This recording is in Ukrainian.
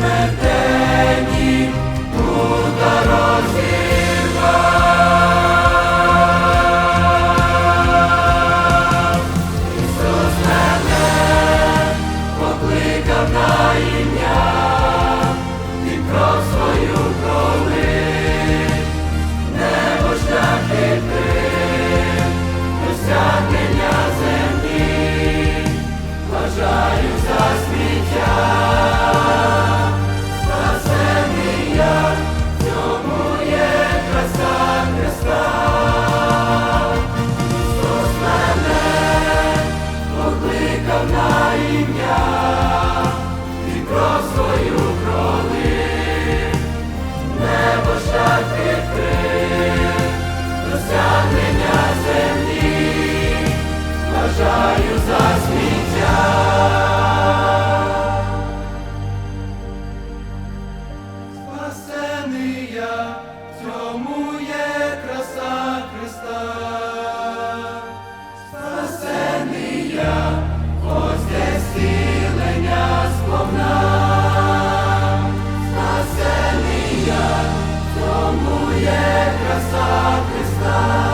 Christmas. Тому є краса Христа.